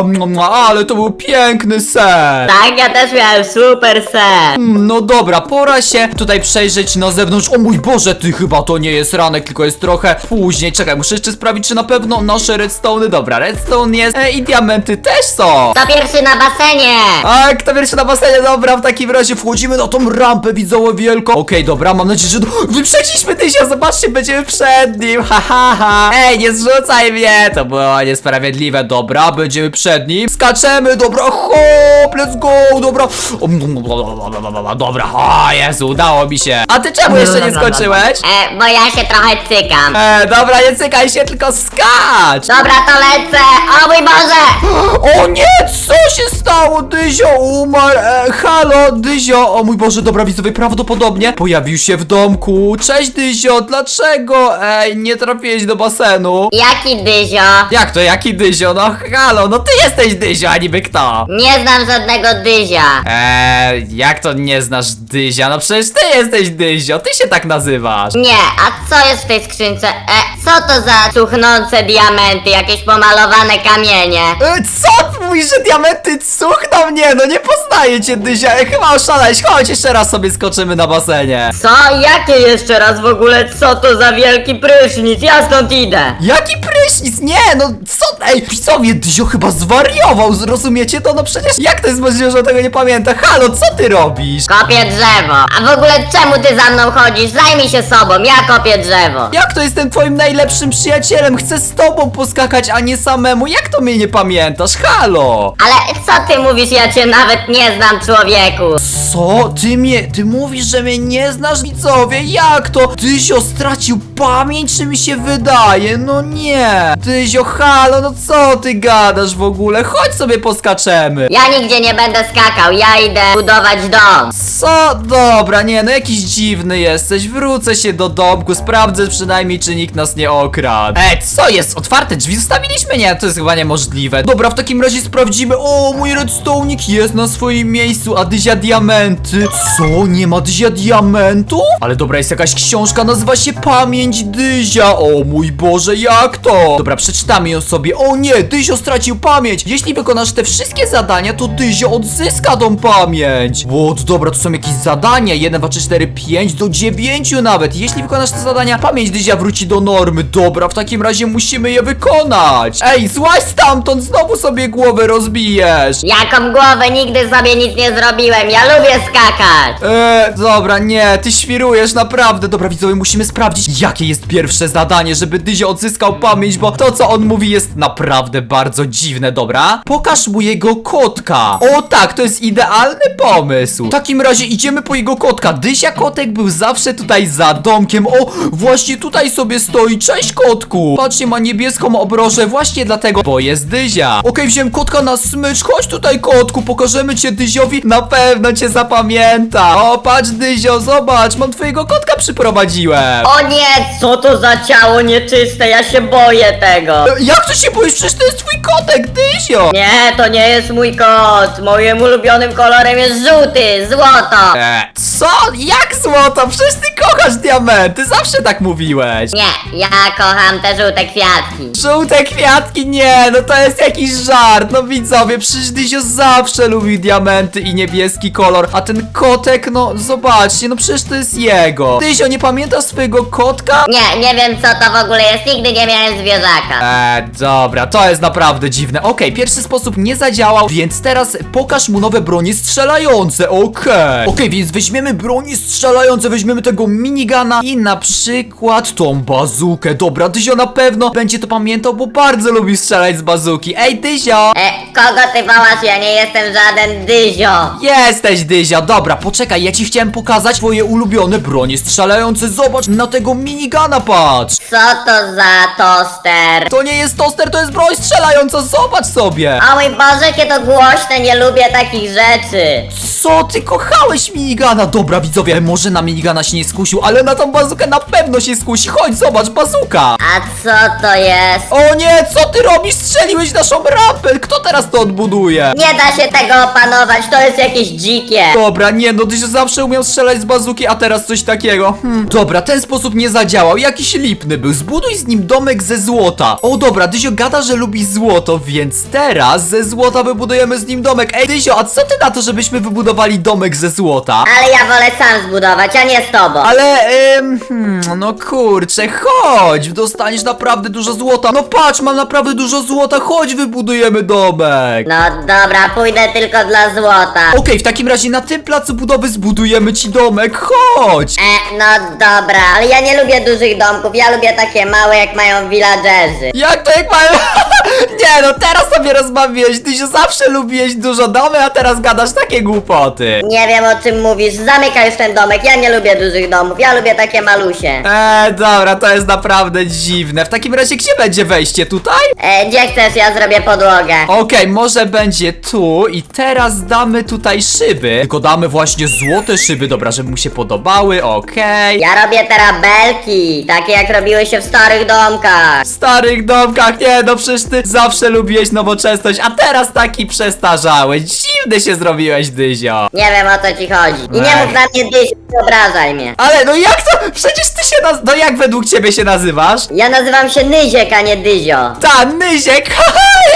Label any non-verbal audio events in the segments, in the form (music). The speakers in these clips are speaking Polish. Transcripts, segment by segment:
mm, ale to był piękny sen. Tak, ja też miałem super sen. Mm, No dobra, pora się tutaj przejrzeć na zewnątrz. O mój Boże, ty chyba to nie jest ranek, tylko jest trochę później. Czekaj, muszę jeszcze sprawdzić, czy na pewno nasze redstone'y, dobra, redstone jest e, i diamenty też są. To pierwszy na basenie. A kto pierwszy na basenie? Dobra, w takim razie wchodzimy na tą rampę widzowo wielką. Okej, dobra, mam nadzieję, że (laughs) wyprzedziliśmy Tysia, zobaczcie, będziemy przed nim. Ha, ha, ha. Ej, nie zrzucaj mnie, to było niesprawiedliwe. Dobra, będziemy przed nim. Skaczemy, dobra, hop, let's go, dobra. O, Dobra, o Jezu, udało mi się. A ty czemu jeszcze nie skoczyłeś? E, bo ja się trochę cykam. E, dobra, nie cykaj się, tylko skacz. Dobra, to lecę. O mój Boże. O nie, co się stało? Dyzio umarł. E, halo, Dyzio. O mój Boże, dobra widzowie, prawdopodobnie pojawił się w domku. Cześć Dyzio, dlaczego? Ej, nie trafiłeś do basenu. Jaki dyzio? Jak to, jaki Dyzio? No halo, no ty jesteś Dyzio, a niby kto? Nie znam żadnego dyzia. Eee, jak to nie znasz Dyzia? No przecież ty jesteś Dyzio, ty się tak nazywasz. Nie, a co jest w tej skrzynce? E, co to za cuchnące diamenty, jakieś pomalowane kamienie? E, co? Mówisz, że diamenty cuchną? Nie, no nie poznaję cię Dyzia, e, chyba oszalałeś. Chodź, jeszcze raz sobie skoczymy na basenie. Co? Jakie jeszcze raz w ogóle? Co to za wielki prysznic? Ja stąd idę. Jaki prysznic? Nie, no co? Ej, widzowie, Dyzio chyba zwariował, zrozumiecie to? No przecież jak to jest możliwe, że on tego nie pamięta? Halo, co ty robisz? Kopię drzewo. A w ogóle czemu ty za mną chodzisz? Zajmij się sobą, ja kopię drzewo. Jak to jestem twoim najlepszym przyjacielem? Chcę z tobą poskakać, a nie samemu. Jak to mnie nie pamiętasz? Halo! Ale co ty mówisz? Ja cię nawet nie znam, człowieku. Co? Ty mnie, ty mówisz, że mnie nie znasz, widzowie? Jak to? Dyzio stracił pamięć, czy mi się wydaje? No nie. Dyzio, halo, no co ty gadasz w ogóle? Chodź sobie poskaczemy. Ja nigdzie nie będę skakał, ja idę budować dom. Co? Dobra, nie, no jakiś dziwny jesteś. Wrócę się do domku, sprawdzę przynajmniej, czy nikt nas nie okradł. Ej, co jest? Otwarte drzwi zostawiliśmy? Nie, to jest chyba niemożliwe. Dobra, w takim razie sprawdzimy. O, mój redstone'ik jest na swoim miejscu, a Dyzia diamenty. Co? Nie ma Dyzia diamentu? Ale dobra, jest jakaś książka, nazywa się Pamięć Dyzia. O mój Boże, jak to? Dobra, przeczytamy ją sobie. O nie, Dyzio stracił pamięć. Jeśli wykonasz te wszystkie zadania, to Dyzio odzyska tą pamięć. What? Dobra, to są jakieś zadania. 1, 2, 3, 4, 5 do 9 nawet. Jeśli wykonasz te zadania, pamięć Dyzia wróci do normy. Dobra, w takim razie musimy je wykonać. Ej, złaź stamtąd, znowu sobie głowę rozbijesz. Jaką głowę nigdy sobie nic nie zrobiłem, ja lubię skakać. Eee, dobra, nie, ty świrujesz, naprawdę. Dobra, widzowie, musimy sprawdzić, jakie jest pierwsze zadanie, żeby Dyzio odzyskał pamięć, bo to, co on mówi, jest naprawdę bardzo dziwne, dobra? Pokaż mu jego kotka. O tak, to jest idealny pomysł. W takim razie idziemy po jego kotka. Dyzia kotek był zawsze tutaj za domkiem. O, właśnie tutaj sobie stoi. Cześć, kotku. Patrzcie, ma niebieską obrożę właśnie dlatego, bo jest Dyzia. Okej, wziąłem kotka na smycz. Chodź tutaj, kotku, pokażemy cię Dyziowi. Na pewno cię zapamięta. O, patrz, Dyzio, zobacz, mam twojego kotka przyprowadziłem. O nie, co to za ciało nieczyste, ja się boję tego. E, Jak to się boisz? Przecież to jest twój kotek, Dyzio. Nie, to nie jest mój kot. Moim ulubionym kolorem jest żółty, złoto. E, co? Jak złoto? Przecież ty kochasz diamenty, zawsze tak mówiłeś. Nie, ja kocham te żółte kwiatki. Żółte kwiatki, nie, no to jest jakiś żart, no widzowie, przecież Dyzio zawsze lubił diamenty i niebieski kolor, a ten kotek, no zobaczcie, no przecież to jest jego. Dyzio, nie pamiętasz swojego kotka? Nie, nie wiem co to w ogóle jest, nigdy nie miałem zwierzaka. Eee, dobra, to jest naprawdę dziwne. Okej, pierwszy sposób nie zadziałał, więc teraz pokaż mu nowe bronie strzelające, okej. Okej, więc weźmiemy broni strzelające, weźmiemy tego minigana i na przykład tą bazukę. Dobra, Dyzio na pewno będzie to pamiętał, bo bardzo lubi strzelać z bazuki. Ej, Dyzio! E, kogo ty wołasz? Ja nie jestem żaden dyzio. Jesteś, Dyzia, dobra, poczekaj, ja ci chciałem pokazać twoje ulubione bronie strzelające. Zobacz, na tego minigana patrz. Co to za toster? To nie jest toster, to jest broń strzelająca, zobacz sobie. O mój Boże, jakie to głośne, nie lubię takich rzeczy. Co, ty kochałeś minigana? Dobra, widzowie, może na minigana się nie skusił, ale na tą bazukę na pewno się skusi. Chodź, zobacz, bazuka. A co to jest? O nie, co ty robisz? Strzeliłeś naszą rampę. Kto teraz to odbuduje? Nie da się tego opanować, to jest jakieś dzikie. Dobra, nie no, Dyzio zawsze umiał strzelać z bazuki, a teraz coś takiego. Hmm. Dobra, ten sposób nie zadziałał, jakiś lipny był. Zbuduj z nim domek ze złota. O dobra, Dyzio gada, że lubi złoto, więc teraz ze złota wybudujemy z nim domek. Ej, Dyzio, a co ty na to, żebyśmy wybudowali domek ze złota? Ale ja wolę sam zbudować, a nie z tobą. Ale, ym, hmm, no kurczę, chodź, dostaniesz naprawdę dużo złota. No patrz, mam naprawdę dużo złota, chodź, wybudujemy domek. No dobra, pójdę tylko dla złota. Okej, w takim razie na tym placu budowy zbudujemy ci domek, chodź. E, no dobra, ale ja nie lubię dużych domków, ja lubię takie małe jak mają villagerzy. Jak to jak mają... (laughs) Nie no, teraz sobie rozmawiałeś, ty się zawsze lubiłeś dużo domy, a teraz gadasz takie głupoty. Nie wiem o czym mówisz, zamykaj już ten domek, ja nie lubię dużych domów, ja lubię takie malusie. Eee, dobra, to jest naprawdę dziwne. W takim razie gdzie będzie wejście? Tutaj? E, gdzie chcesz, ja zrobię podłogę. Okej, może będzie tu i teraz damy tutaj szyby. Tylko damy właśnie złote szyby, dobra, żeby mu się podobały, okej. Ja robię terabelki, takie jak robiły się w starych domkach. W starych domkach, nie no, przecież ty zawsze lubiłeś nowoczesność, a teraz taki przestarzałeś. Dziwny się zrobiłeś, Dyzio. Nie wiem o co ci chodzi. I nie Ej. mów na mnie dyś, nie obrażaj mnie. Ale no jak to? Przecież ty się naz... No jak według ciebie się nazywasz? Ja nazywam się Nyziek, a nie Dyzio. Ta, Nyziek! (laughs)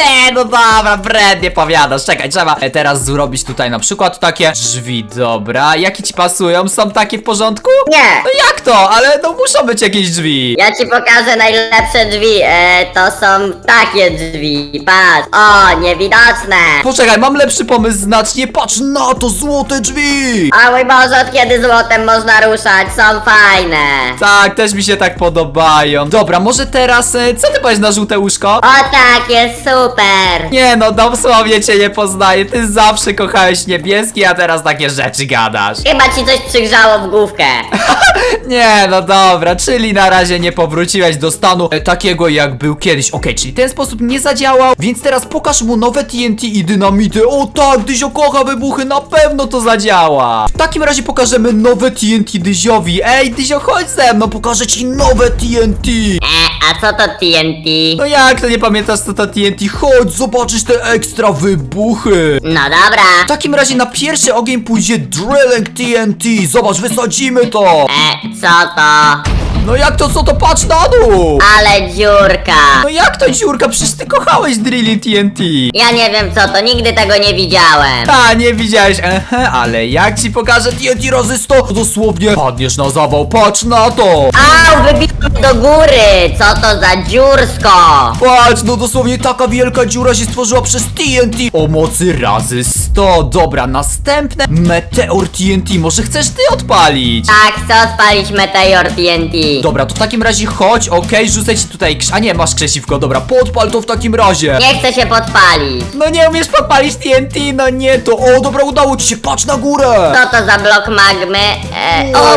Nie, no dobra, brednie powiadasz. Czekaj, trzeba e, teraz zrobić tutaj na przykład takie drzwi, dobra. Jakie ci pasują? Są takie w porządku? Nie. No jak to? Ale no muszą być jakieś drzwi. Ja ci pokażę najlepsze drzwi. E, to są takie drzwi. Patrz. O, niewidoczne. Poczekaj, mam lepszy pomysł znacznie. Patrz na to, złote drzwi! A mój Boże, od kiedy złotem można ruszać? Są fajne. Tak, też mi się tak podobają. Dobra, może teraz, e, co ty powiesz na żółte łóżko? O tak, jest super. Nie no, dosłownie cię nie poznaję. Ty zawsze kochałeś niebieski, a teraz takie rzeczy gadasz. (laughs) Chyba ci coś przygrzało w główkę. (laughs) Nie, no dobra, czyli na razie nie powróciłeś do stanu e, takiego jak był kiedyś. Okej, czyli ten sposób nie zadziałał, więc teraz pokaż mu nowe TNT i dynamity. O tak, Dyzio kocha wybuchy, na pewno to zadziała. W takim razie pokażemy nowe TNT Dyziowi. Ej, Dyzio, chodź ze mną, pokażę ci nowe TNT. E, a co to TNT? No jak to nie pamiętasz co to TNT? Chodź, zobaczysz te ekstra wybuchy. No dobra. W takim razie na pierwszy ogień pójdzie Drilling TNT. Zobacz, wysadzimy to. E, co to? No jak to, co to? Patrz na dół. Ale dziurka. No jak to dziurka? Przecież ty kochałeś Drilling TNT. Ja nie wiem co to, nigdy tego nie widziałem. Ta, nie widziałeś, ehe, ale jak ci pokażę TNT 100, to dosłownie padniesz na zawał, patrz na to! Au, wybiłem do góry! Co to za dziursko? Patrz, no dosłownie taka wielka dziura się stworzyła przez TNT o mocy razy 100. Dobra, następne Meteor TNT, może chcesz ty odpalić? Tak, chcę odpalić Meteor TNT. Dobra, to w takim razie chodź, okej, rzucę ci tutaj krz... A nie, masz krzesiwko, dobra, podpal to w takim razie. Nie chcę się podpalić. No nie umiesz podpalić TNT, no nie to. O, dobra, udało ci się, patrz na górę. Co to za blok magmy? E, o,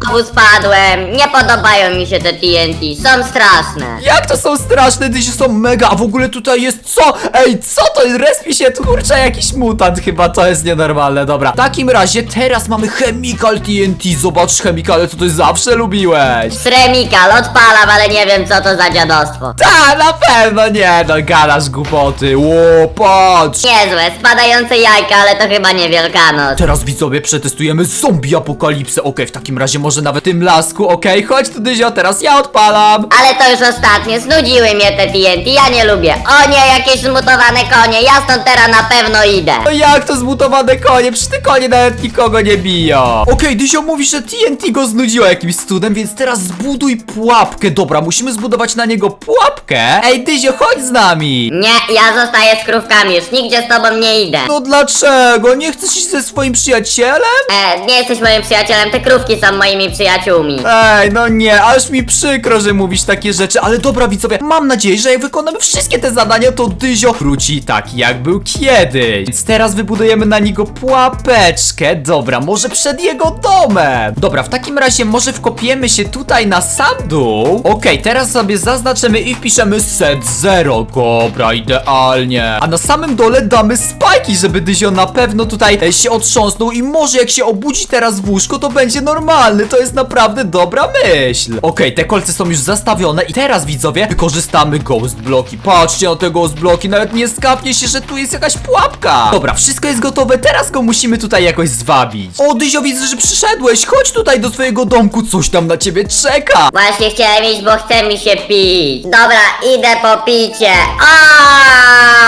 znowu spadłem. Nie podobają mi się te TNT, są straszne. Jak to są straszne, dysi są mega, a w ogóle tutaj jest co? Ej, co to? Respi się tu, kurczę, jakiś mutant chyba, to jest nienormalne, dobra. W takim razie teraz mamy Chemical TNT, zobacz chemikale, co ty zawsze lubiłeś. Sremikal, odpalam, ale nie wiem co to za dziadostwo. Ta, na pewno nie, no gadasz głupoty, ło, patrz. Niezłe, spadające jajka, ale to chyba nie Wielkanoc. Teraz widzowie przetestujemy zombie apokalipsę, okej, w takim razie może nawet tym lasku, okej, chodź tu Dyzio, teraz ja odpalam. Ale to już ostatnie, znudziły mnie te TNT, ja nie lubię. O nie, jakieś zmutowane konie, ja stąd teraz na pewno idę. No jak to zmutowane konie? Przecież te konie nawet nikogo nie biją. Okej, Dyzio mówi, że TNT go znudziło jakimś cudem, więc teraz zbuduj pułapkę. Dobra, musimy zbudować na niego pułapkę. Ej, Dyzio, chodź z nami. Nie, ja zostaję z krówkami, już nigdzie z tobą nie idę. No dlaczego? Nie chcesz iść ze swoim przyjacielem? E, nie jesteś moim przyjacielem, te krówki są moimi przyjaciółmi. Ej, no nie, aż mi przykro, że mówisz takie rzeczy, ale dobra widzowie, mam nadzieję, że jak wykonamy wszystkie te zadania, to Dyzio wróci taki jak był kiedyś. Więc teraz wybudujemy na niego pułapeczkę, dobra, może przed jego domem. Dobra, w takim razie może wkopiemy się tutaj na sam dół. Okej, teraz sobie zaznaczymy i wpiszemy set 0. Dobra, idealnie. A na samym dole damy spajki, żeby Dyzio na pewno tutaj e, się otrząsnął i może jak się obudzi teraz w łóżku, to będzie normalny. To jest naprawdę dobra myśl. Okej, te kolce są już zastawione i teraz widzowie wykorzystamy ghost bloki. Patrzcie na te ghost bloki, nawet nie skapnie się, że tu jest jakaś pułapka. Dobra, wszystko jest gotowe, teraz go musimy tutaj jakoś zwabić. O, Dyzio, widzę, że przyszedłeś. Chodź tutaj do swojego domku, coś tam na ciebie czeka. Właśnie chciałem iść, bo chce mi się pić. Dobra, idę po picie.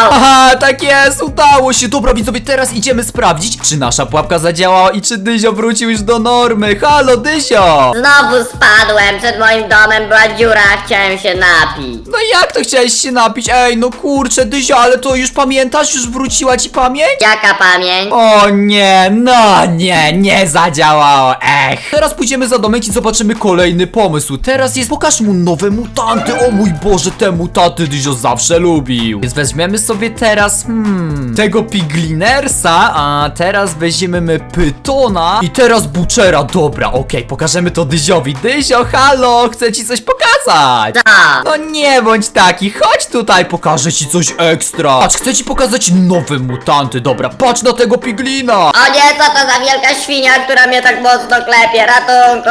Au! Aha, tak jest, udało się. Dobra, widzowie, teraz idziemy sprawdzić, czy nasza pułapka zadziałała i czy Dyzio wrócił już do normy. Halo, Dyzio! Znowu spadłem, przed moim domem była dziura, chciałem się napić. No jak to chciałeś się napić? Ej, no kurczę, Dyzio, ale to już pamiętasz? Już wróciła ci pamięć? Jaka pamięć? O nie, no nie, nie zadziałało, ech. Teraz pójdziemy za domek i zobaczymy kolejny pomysł. Teraz jest, pokaż mu nowe mutanty. O mój Boże, te mutanty Dyzio zawsze lubił. Więc weźmiemy sobie teraz, hmm, tego Piglinersa, a teraz weźmiemy Pytona i teraz Butchera. Dobra, okej, pokażemy to Dyziowi. Dyzio, halo, chcę ci coś pokazać. Co? No nie bądź taki, chodź tutaj, pokażę ci coś ekstra. Patrz, chcę ci pokazać nowe mutanty, dobra, patrz na tego piglina. O nie, co to za wielka świnia, która mnie tak mocno klepie, ratunku!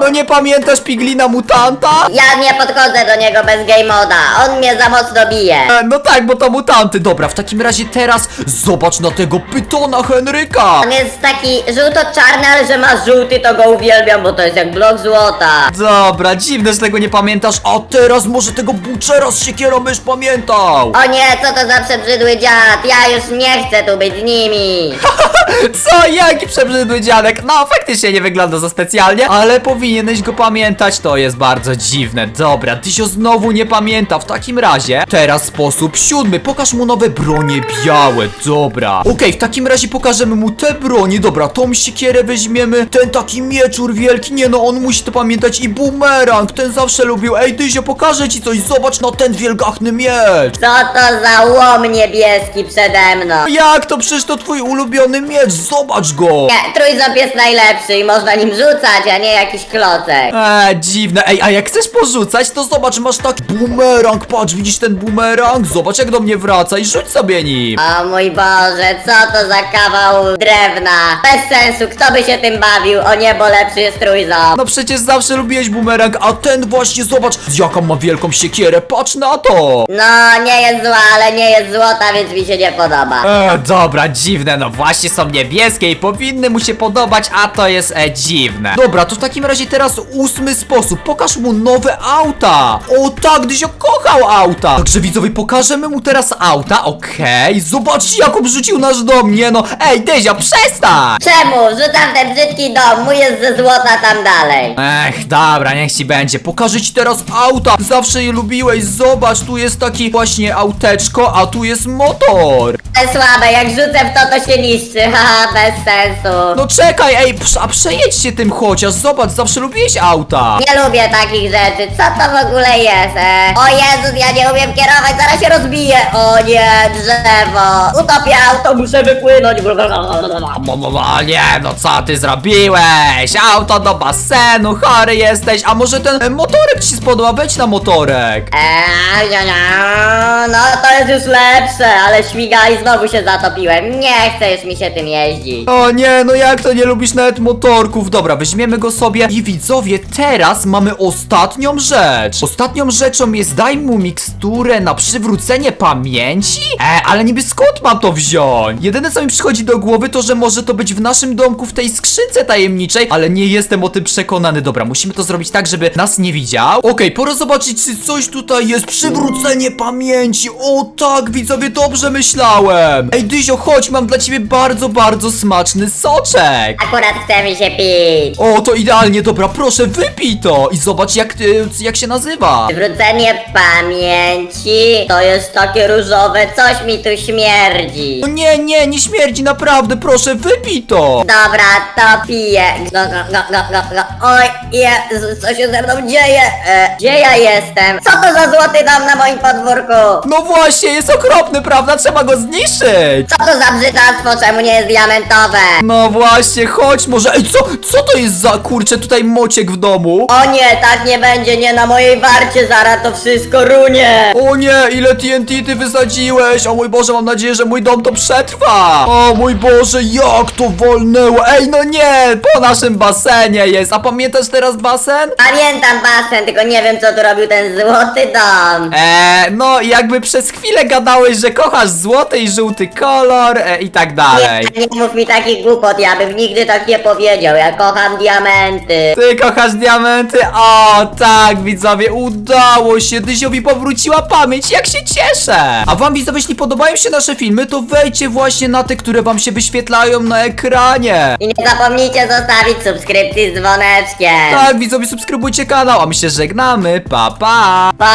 No nie pamiętasz piglina mutanta? Ja nie podchodzę do niego bez game moda, on mnie za mocno bije. E, no tak, bo to mutanty, dobra, w takim razie teraz zobacz na tego pytona Henryka. On jest taki żółto-czarny, ale że ma żółty, to go uwielbiam, bo to jest jak blok złota. Dobra, dziwne, że tego nie pamiętasz, a teraz może tego Butchera z siekierą byś pamiętał. O nie, co to za przebrzydły dziad, ja już nie chcę tu być z nimi. (laughs) Co, jaki przebrzydły dziadek? No, faktycznie nie wygląda za specjalnie, ale powinieneś go pamiętać, to jest bardzo dziwne. Dobra, Tysio znowu nie pamięta, w takim razie teraz sposób siódmy, pokaż mu nowe bronie białe, dobra. Okej, w takim razie pokażemy mu te bronie, dobra, tą siekierę weźmiemy, ten taki mieczur wielki, nie no, on musi to pamiętać i bumerang, ten zawsze lubił, ej Tysio, pokażę ci coś, zobacz na ten wielgachny miecz. Co to za łom niebieski przede mną? Jak to? Przecież to twój ulubiony miecz, zobacz go. Nie, trójząb jest najlepszy i można nim rzucać, a nie jakiś klocek. Eee, dziwne. Ej, a jak chcesz porzucać, to zobacz, masz taki bumerang. Patrz, widzisz ten bumerang? Zobacz, jak do mnie wraca i rzuć sobie nim. O mój Boże, co to za kawał drewna? Bez sensu, kto by się tym bawił? O niebo lepszy jest trójząb. No przecież zawsze lubiłeś bumerang, a ten właśnie, zobacz, jaką ma wielką siekierę. Patrz na to. No, nie jest zła, ale nie jest złota, więc mi się nie podoba. Eee, dobra, dziwne, no właśnie są niebieskie i powinny mu się podobać, a to jest e, dziwne. Dobra, to w takim razie teraz ósmy sposób. Pokaż mu nowe auta. O tak, Dyzio kochał auta. Także widzowie, pokażemy mu teraz auta, okej. Zobaczcie, jak obrzucił nasz dom, nie no. Ej, Dyzio, przestań. Czemu? Rzucam ten brzydki dom, mój jest ze złota tam dalej. Ech, dobra, niech ci będzie. Pokażę ci teraz auta. Zawsze je lubiłeś. Zobacz, tu jest taki właśnie auteczko, a tu jest motor. To jest słabe, jak rzucę w to, to się niszczy, (laughs) haha, bez sensu. No czekaj, ej, a przejedź się tym chociaż. Zobacz, zawsze lubiłeś auta. Nie lubię takich rzeczy, co to w ogóle jest, e? O Jezus, ja nie umiem kierować, zaraz się rozbiję. O nie, drzewo. Utopię auto, muszę wypłynąć. Mo, nie, no co ty zrobiłeś? Auto do basenu, chory jesteś. A może ten motorek ci się spodoba? Wejdź na motorek. Eee, ja, ja. no to jest już lepsze, ale śmiga i znowu się zatopiłem. Nie chce już mi się tym jeździć. O nie, no jak to nie lubisz nawet motorków? Dobra, weźmiemy go sobie i widzowie, teraz mamy ostatnią rzecz. Ostatnią rzeczą jest daj mu miksturę na przywrócenie pamięci? E, ale niby skąd mam to wziąć? Jedyne co mi przychodzi do głowy to, że może to być w naszym domku w tej skrzynce tajemniczej, ale nie jestem o tym przekonany. Dobra, musimy to zrobić tak, żeby nas nie widział. Okej, pora zobaczyć, czy coś tutaj jest. Przywrócenie pamięci. O tak, widzowie, dobrze myślałem. Ej, Dyzio, chodź, mam dla ciebie bardzo, bardzo smaczny soczek. Akurat chce mi się pić. O, to idealnie, dobra, proszę, wypij to i zobacz, jak, y, jak się nazywa. Przywrócenie pamięci to jest takie różowe, coś mi tu śmierdzi. No nie, nie, nie śmierdzi, naprawdę, proszę, wypij to. Dobra, to piję. Go, go, go, go, go, go. Oj, Jezu, co się ze mną dzieje? E, gdzie ja jestem? Co to za złoty dom na moim podwórku? No właśnie, jest okropny, prawda? Trzeba go zniszczyć. Co to za brzydactwo, czemu nie jest diamentowe? No właśnie, chodź może. Ej, co, co to jest za kurczę tutaj mociek w domu? O nie, tak nie będzie, nie na mojej warcie, zaraz to wszystko runie. O nie, ile TNT ty O mój Boże, mam nadzieję, że mój dom to przetrwa! O mój Boże, jak to wolnęło! Ej, no nie! Po naszym basenie jest! A pamiętasz teraz basen? Pamiętam basen, tylko nie wiem co tu robił ten złoty dom. Eee, no jakby przez chwilę gadałeś, że kochasz złoty i żółty kolor e, i tak dalej. Nie, nie mów mi takich głupot, ja bym nigdy tak nie powiedział, ja kocham diamenty. Ty kochasz diamenty? O, tak, widzowie, udało się! Dyziowi powróciła pamięć, jak się cieszę! A wam, widzowie, jeśli podobają się nasze filmy, to wejdźcie właśnie na te, które wam się wyświetlają na ekranie! I nie zapomnijcie zostawić subskrypcji z dzwoneczkiem. Tak, widzowie, subskrybujcie kanał, a my się żegnamy, pa pa! Pa!